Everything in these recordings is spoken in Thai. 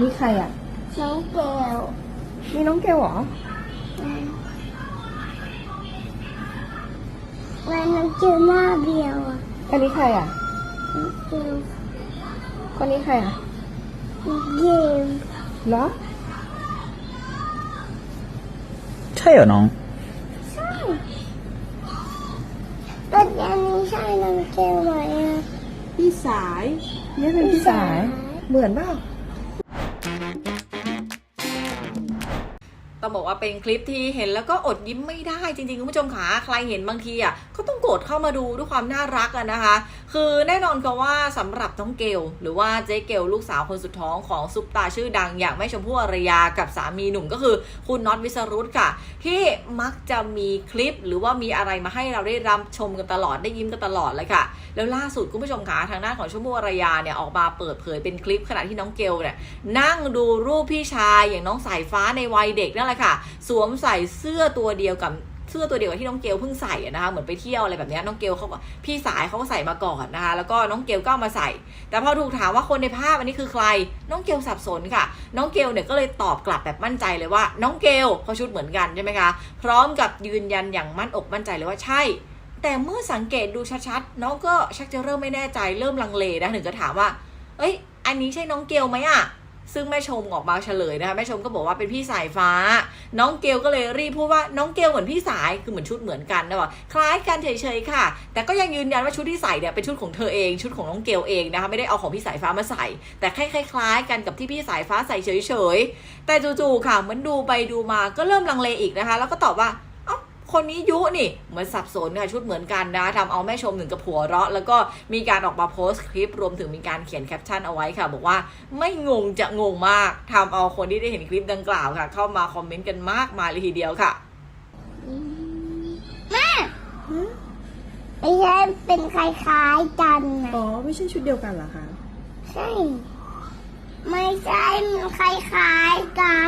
นี่ใครอะ น้องเกลนี่น้องเกลเหรอ วันน้องเกลหน้าเบียวอะอันนี้ใครอะ น้องเกลคนนี้ใครอะน้องเกลเหรอ ใช่เหรอน้อง ใช่แล้วอันนี้ใช่น้องเกลไหมอะพี่สาย นี่เป็นพี่สาย เหมือนเปล่า Thank you. ต้องบอกว่าเป็นคลิปที่เห็นแล้วก็อดยิ้มไม่ได้จริงๆคุณผู้ชมขาใครเห็นบางทีอะก็ต้องกดเข้ามาดูด้วยความน่ารักอะนะคะ คือแน่นอนค่ะว่าสำหรับน้องเกลหรือว่าเจ๊เกลลูกสาวคนสุดท้องของซุปตาชื่อดังอย่างแม่ชมพู่อารยากับสามีหนุ่มก็คือคุณน็อตวิสรุตค่ะ ที่มักจะมีคลิปหรือว่ามีอะไรมาให้เราได้รับชมกันตลอดได้ยิ้มกันตลอดเลยค่ะ แล้วล่าสุดคุณผู้ชมคะทางด้านของชมพู่อารยาเนี่ยออกมาเปิดเผยเป็นคลิปขณะที่น้องเกลเนี่ยนั่งดูรูปพี่ชายอย่างน้องสายฟ้าในวัยเด็กนั่นแหละค่ะ สวมใส่เสื้อตัวเดียวกับเสื้อตัวเดียวกับที่น้องเกลเพิ่งใส่นะคะเหมือนไปเที่ยวอะไรแบบนี้น้องเกลเขาพี่สายเขาก็ใส่มาก่อนนะคะ แล้วก็น้องเกลก็ามาใส่ แต่พอถูกถามว่าคนในภาพอันนี้คือใคร น้องเกลสับสนค่ะ น้องเกลเนี่ยก็เลยตอบกลับแบบมั่นใจเลยว่า น้องเกลเขาชุดเหมือนกันใช่ไหมคะพร้อมกับยืนยันอย่างมั่นอกมั่นใจเลยว่าใช่ แต่เมื่อสังเกตดูชัดๆน้องก็ชักจะเริ่มไม่แน่ใจเริ่มลังเลนะถึงจะถามว่า เอ้ย อันนี้ใช่น้องเกลไหมอะ ซึ่งแม่ชมออกมาเฉลยนะคะแม่ชมก็บอกว่าเป็นพี่สายฟ้า น้องเกลก็เลยรีบพูดว่าน้องเกลเหมือนพี่สายคือเหมือนชุดเหมือนกันนะว่าคล้ายกันเฉยๆค่ะ แต่ก็ยังยืนยันว่าชุดที่ใส่เนี่ยเป็นชุดของเธอเองชุดของน้องเกลเองนะคะไม่ได้เอาของพี่สายฟ้ามาใส่ แต่แค่คล้ายๆกันกับที่พี่สายฟ้าใส่เฉยๆแต่จู่ๆค่ะเหมือนดูไปดูมาก็เริ่มลังเลอีกนะคะ แล้วก็ตอบว่า คนนี้ยุนี่เหมือนสับสนค่ะชุดเหมือนกันนะทำเอาแม่ชมถึงกับหัวเราะ แล้วก็มีการออกมาโพสต์คลิปรวมถึงมีการเขียนแคปชั่นเอาไว้ค่ะ บอกว่าไม่งงจะงงมากทำเอาคนที่ได้เห็นคลิปดังกล่าวค่ะ เข้ามาคอมเมนต์กันมากมายเลยทีเดียวค่ะแม่ไม่ใช่เป็นคล้ายๆกันนะอ๋อไม่ใช่ชุดเดียวกันเหรอคะใช่ ไม่ใช่มันคล้ายๆกัน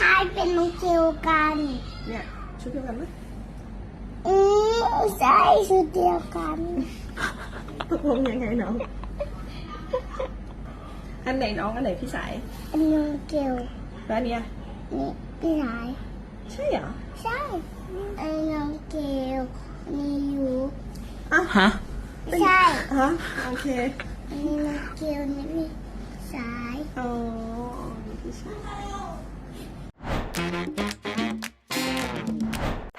คล้ายๆเป็นน้องเกลกันเนี่ยชุดเดียวกันไหมอืมใช่ชุดเดียวกันตกลงยังไงน้องอันไหนน้องอันไหนพี่สายอันน้องเกลแล้วอันเนี้ยนี่พี่ชายใช่เหรอใช่อันน้องเกลนี่อยู่ฮะใช่ฮะโอเคอันนี้น้องเกลนี่พี่สายอ๋อพี่สาย